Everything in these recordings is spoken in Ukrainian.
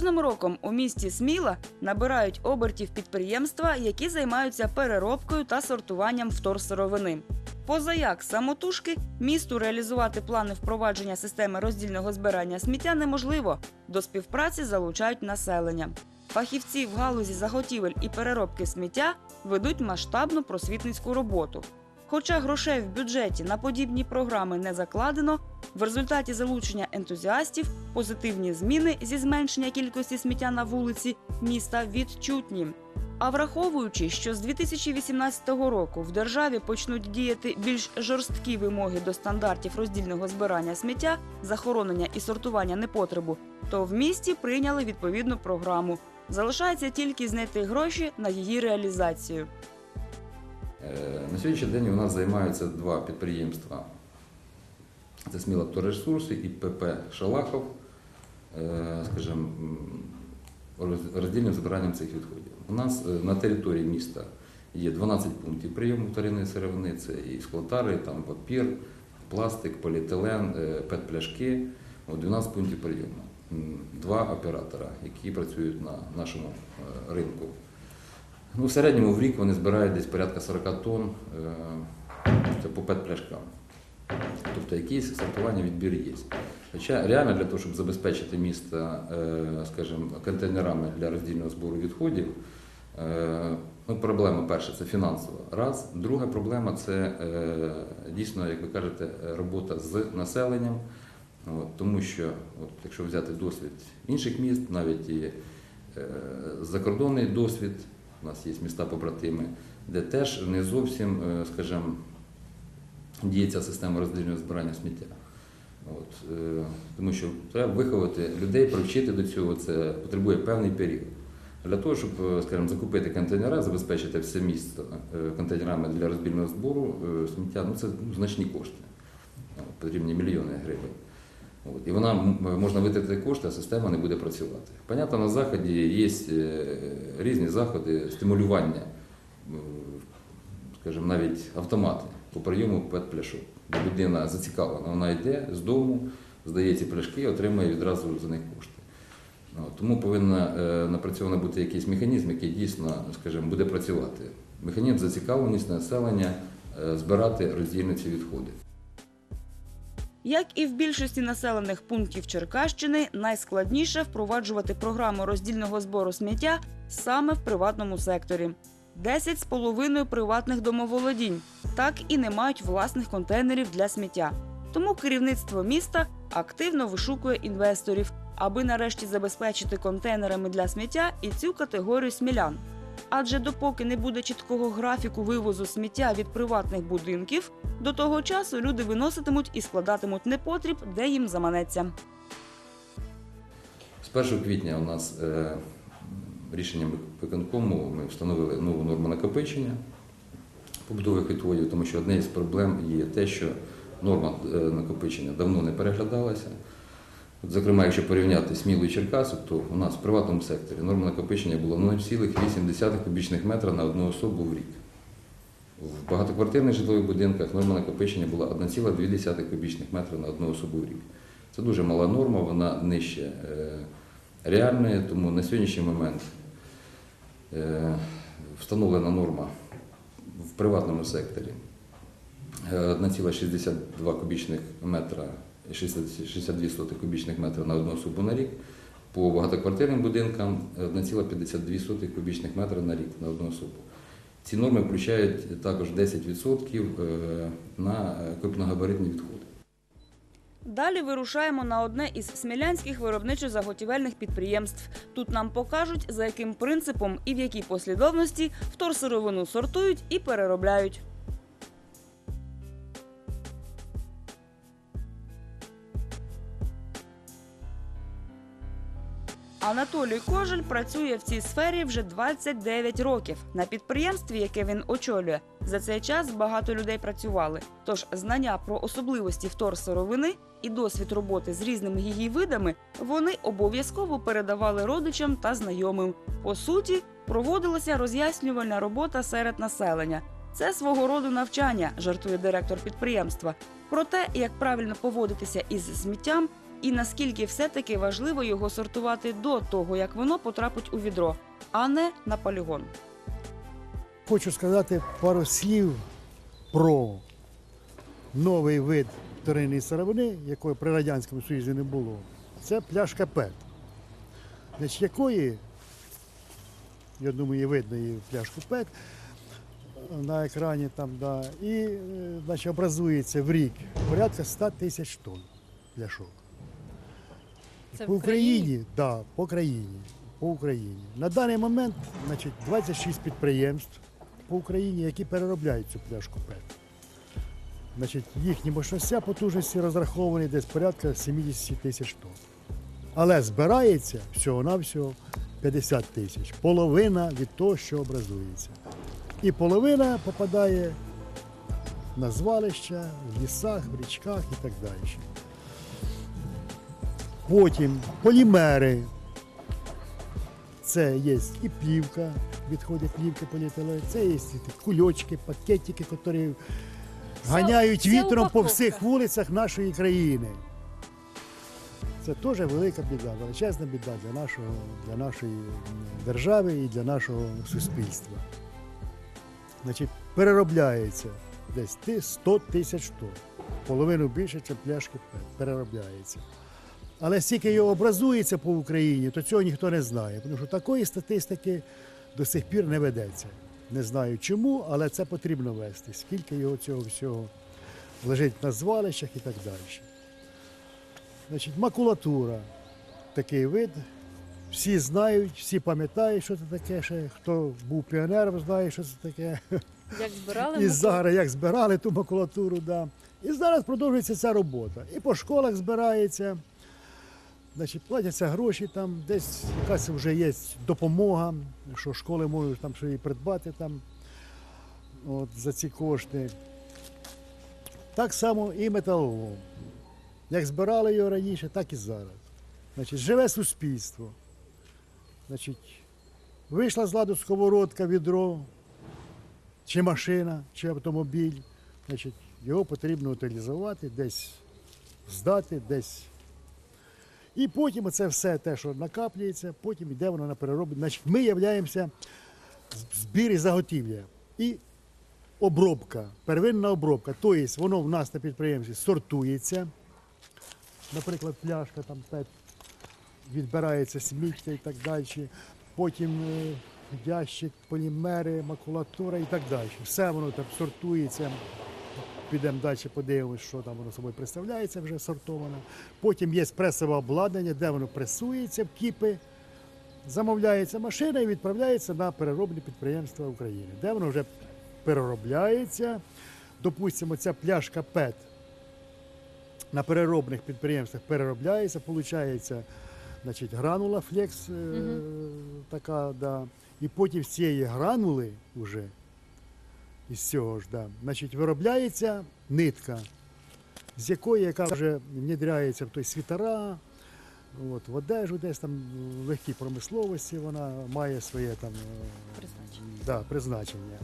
кожним роком у місті Сміла набирають обертів підприємства, які займаються переробкою та сортуванням вторсировини. Позаяк самотужки місту реалізувати плани впровадження системи роздільного збирання сміття неможливо. До співпраці залучають населення. Фахівці в галузі заготівель і переробки сміття ведуть масштабну просвітницьку роботу. Хоча грошей в бюджеті на подібні програми не закладено, в результаті залучення ентузіастів позитивні зміни зі зменшення кількості сміття на вулиці міста відчутні. А враховуючи, що з 2018 року в державі почнуть діяти більш жорсткі вимоги до стандартів роздільного збирання сміття, захоронення і сортування непотребу, то в місті прийняли відповідну програму. Залишається тільки знайти гроші на її реалізацію. Е, На сьогоднішній день у нас займаються два підприємства. Це Сміла Авторесурси і ПП Шалахов, е, скажімо, роздільним збиранням цих відходів. У нас е, на території міста є 12 пунктів прийому вторинної сировини, це і склотари, там папір, пластик, поліетилен, пет-пляшки, 12 пунктів прийому. Два оператора, які працюють на нашому ринку. Ну, в середньому в рік вони збирають десь порядка 40 тонн е, це по пет-пляшкам. Тобто якийсь сортування відбір є. Хоча реально для того, щоб забезпечити місто, е, скажімо, контейнерами для роздільного збору відходів, е, ну, проблема перша це фінансова. Раз. Друга проблема це дійсно, як ви кажете, робота з населенням. От, тому що, от, якщо взяти досвід інших міст, навіть і закордонний досвід, у нас є міста побратими, де теж не зовсім, е, скажімо, діє ця система роздільного збирання сміття. От, е, тому що треба виховати людей, привчити до цього, це потребує певний період. Для того, щоб, е, скажімо, закупити контейнери, забезпечити все місто контейнерами для розбільного збору сміття, ну це ну, значні кошти. Потрібні мільйони гривень. От, і вона можна витратити кошти, а система не буде працювати. Понятно, на заході є е, різні заходи стимулювання, скажімо, навіть автомати по прийому пет-пляшок. Людина зацікавлена, вона йде з дому, здає ці пляшки, отримує відразу за них кошти. От, Тому повинен напрацьовано бути якийсь механізм, який дійсно, скажімо, буде працювати. Механізм зацікавленість населення е, збирати роздільно ці відходи. Як і в більшості населених пунктів Черкащини, найскладніше впроваджувати програму роздільного збору сміття саме в приватному секторі. 10 з половиною приватних домоволодінь так і не мають власних контейнерів для сміття. Тому керівництво міста активно вишукує інвесторів, аби нарешті забезпечити контейнерами для сміття і цю категорію смілян. Адже допоки не буде чіткого графіку вивозу сміття від приватних будинків, до того часу люди виноситимуть і складатимуть непотріб, де їм заманеться. З 1 квітня у нас е, рішенням виконкому ми встановили нову норму накопичення побутових відходів, тому що одне із проблем є те, що норма е, накопичення давно не переглядалася. Зокрема, якщо порівняти Смілу і Черкасу, то у нас в приватному секторі норма накопичення була 0,8 кубічних метра на одну особу в рік. В багатоквартирних житлових будинках норма накопичення була 1,2 кубічних метра на одну особу в рік. Це дуже мала норма, вона нижче е, реальної, тому на сьогоднішній момент е, встановлена норма в приватному секторі е, 1,62 кубічних метра і 60 62 соти кубічних метра на одну особу на рік. По багатоквартирним будинкам 1,52 кубічних метра на рік на одну особу. Ці норми включають також 10% е, на е, крупногабаритні відходи. Далі вирушаємо на одне із смілянських виробничо-заготівельних підприємств. Тут нам покажуть, за яким принципом і в якій послідовності вторсировину сортують і переробляють. Анатолій Кожель працює в цій сфері вже 29 років. На підприємстві, яке він очолює, за цей час багато людей працювали. Тож знання про особливості вторсировини і досвід роботи з різними її видами вони обов'язково передавали родичам та знайомим. По суті, проводилася роз'яснювальна робота серед населення. Це свого роду навчання, жартує директор підприємства. Про те, як правильно поводитися із сміттям, І наскільки все-таки важливо його сортувати до того, як воно потрапить у відро, а не на полігон. Хочу сказати пару слів про новий вид вторинної сировини, якої при Радянському Союзі не було. Це пляшка ПЕТ, значить, якої, я думаю, видно її пляшку ПЕТ на екрані там, да, і е, значить, образується в рік порядка 100 тисяч тонн пляшок. Це по в Україні? Україні, да, по країні. По Україні. На даний момент значить, 26 підприємств по Україні, які переробляють цю пляшку ПЕТ. Значить, їхні мощностя потужності розраховані десь порядка 70 тисяч тонн. Але збирається всього-навсього 50 тисяч. Половина від того, що образується. І половина попадає на звалища, в лісах, в річках і так далі. Потім полімери. Це є і плівка, відходять плівки поліетилен, це є і кульочки, пакетики, які ганяють вся вітром по всіх вулицях нашої країни. Це теж велика біда, величезна біда для, нашого, для нашої держави і для нашого суспільства. Значить, переробляється десь 100 тисяч тонн. Половину більше, ніж пляшки переробляється. Але скільки його образується по Україні, то цього ніхто не знає, тому що такої статистики до сих пір не ведеться. Не знаю чому, але це потрібно вести. Скільки його цього всього лежить на звалищах і так далі. Значить, макулатура такий вид. Всі знають, всі пам'ятають, що це таке. Ще хто був піонером, знає, що це таке. Як збирали І зараз як збирали ту макулатуру, да. І зараз продовжується ця робота. І по школах збирається, значить, платяться гроші там, десь якась вже є допомога, що школи можуть там що і придбати там от, за ці кошти. Так само і металолом. Як збирали його раніше, так і зараз. Значить, живе суспільство. Значить, вийшла з ладу сковородка, відро, чи машина, чи автомобіль. Значить, його потрібно утилізувати, десь здати, десь. І потім це все те, що накаплюється, потім йде воно на переробку. Значить, ми являємося збір і заготівля. І обробка, первинна обробка. Тобто воно в нас на підприємстві сортується. Наприклад, пляшка там відбирається сміття і так далі. Потім е, ящик, полімери, макулатура і так далі. Все воно там сортується. Підемо далі, подивимося, що там воно собою представляється, вже сортовано. Потім є пресове обладнання, де воно пресується в кіпи, замовляється машина і відправляється на переробні підприємства України, де воно вже переробляється. Допустимо, ця пляшка ПЕТ на переробних підприємствах переробляється, виходить, значить, гранула флекс е, така, да. І потім з цієї гранули вже із цього ж, да, значить, виробляється нитка, з якої, яка вже внедряється в той світера, от, в одежу десь там в легкій промисловості, вона має своє там е, Призначення. Да, призначення.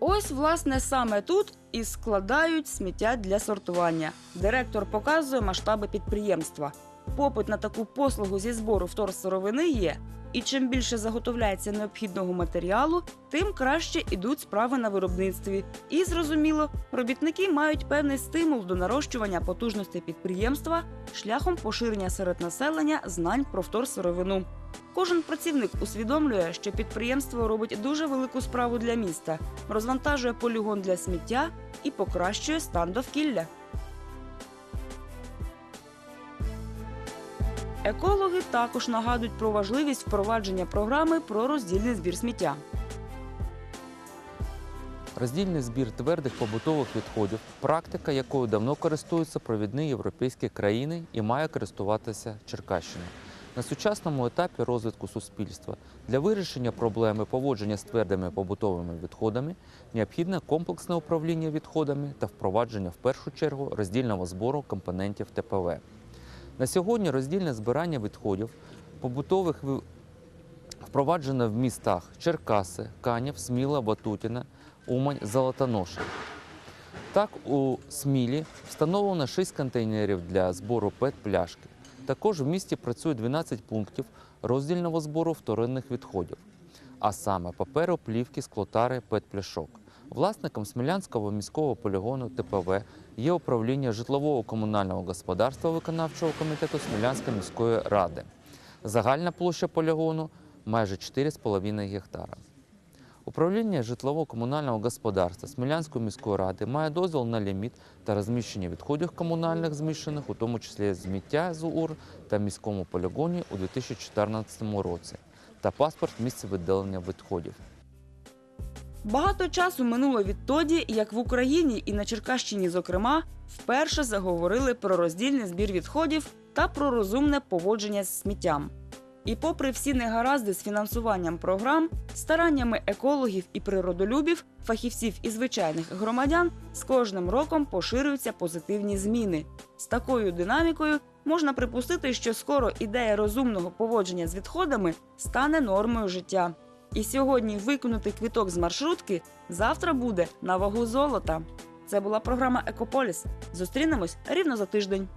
Ось, власне, саме тут і складають сміття для сортування. Директор показує масштаби підприємства. Попит на таку послугу зі збору вторсировини є. І чим більше заготовляється необхідного матеріалу, тим краще ідуть справи на виробництві. І зрозуміло, робітники мають певний стимул до нарощування потужностей підприємства шляхом поширення серед населення знань про вторсировину. Кожен працівник усвідомлює, що підприємство робить дуже велику справу для міста, розвантажує полігон для сміття і покращує стан довкілля. Екологи також нагадують про важливість впровадження програми про роздільний збір сміття. Роздільний збір твердих побутових відходів практика, якою давно користуються провідні європейські країни і має користуватися Черкащина. На сучасному етапі розвитку суспільства для вирішення проблеми поводження з твердими побутовими відходами необхідне комплексне управління відходами та впровадження в першу чергу роздільного збору компонентів ТПВ. На сьогодні роздільне збирання відходів побутових впроваджено в містах Черкаси, Канів, Сміла, Батутіна, Умань, Золотоноша. Так, у Смілі встановлено 6 контейнерів для збору ПЕТ-пляшки. Також в місті працює 12 пунктів роздільного збору вторинних відходів, а саме паперу, плівки, склотари, ПЕТ-пляшок. Власником Смілянського міського полігону ТПВ є управління житлового комунального господарства виконавчого комітету Смілянської міської ради. Загальна площа полігону майже 4,5 гектара. Управління житлово-комунального господарства Смілянської міської ради має дозвіл на ліміт та розміщення відходів комунальних зміщених, у тому числі зміття з УР та міському полігоні у 2014 році, та паспорт місця відділення відходів. Багато часу минуло відтоді, як в Україні і на Черкащині, зокрема, вперше заговорили про роздільний збір відходів та про розумне поводження з сміттям. І попри всі негаразди з фінансуванням програм, стараннями екологів і природолюбів, фахівців і звичайних громадян з кожним роком поширюються позитивні зміни. З такою динамікою можна припустити, що скоро ідея розумного поводження з відходами стане нормою життя. І сьогодні виконати квиток з маршрутки завтра буде на вагу золота. Це була програма Екополіс. Зустрінемось рівно за тиждень.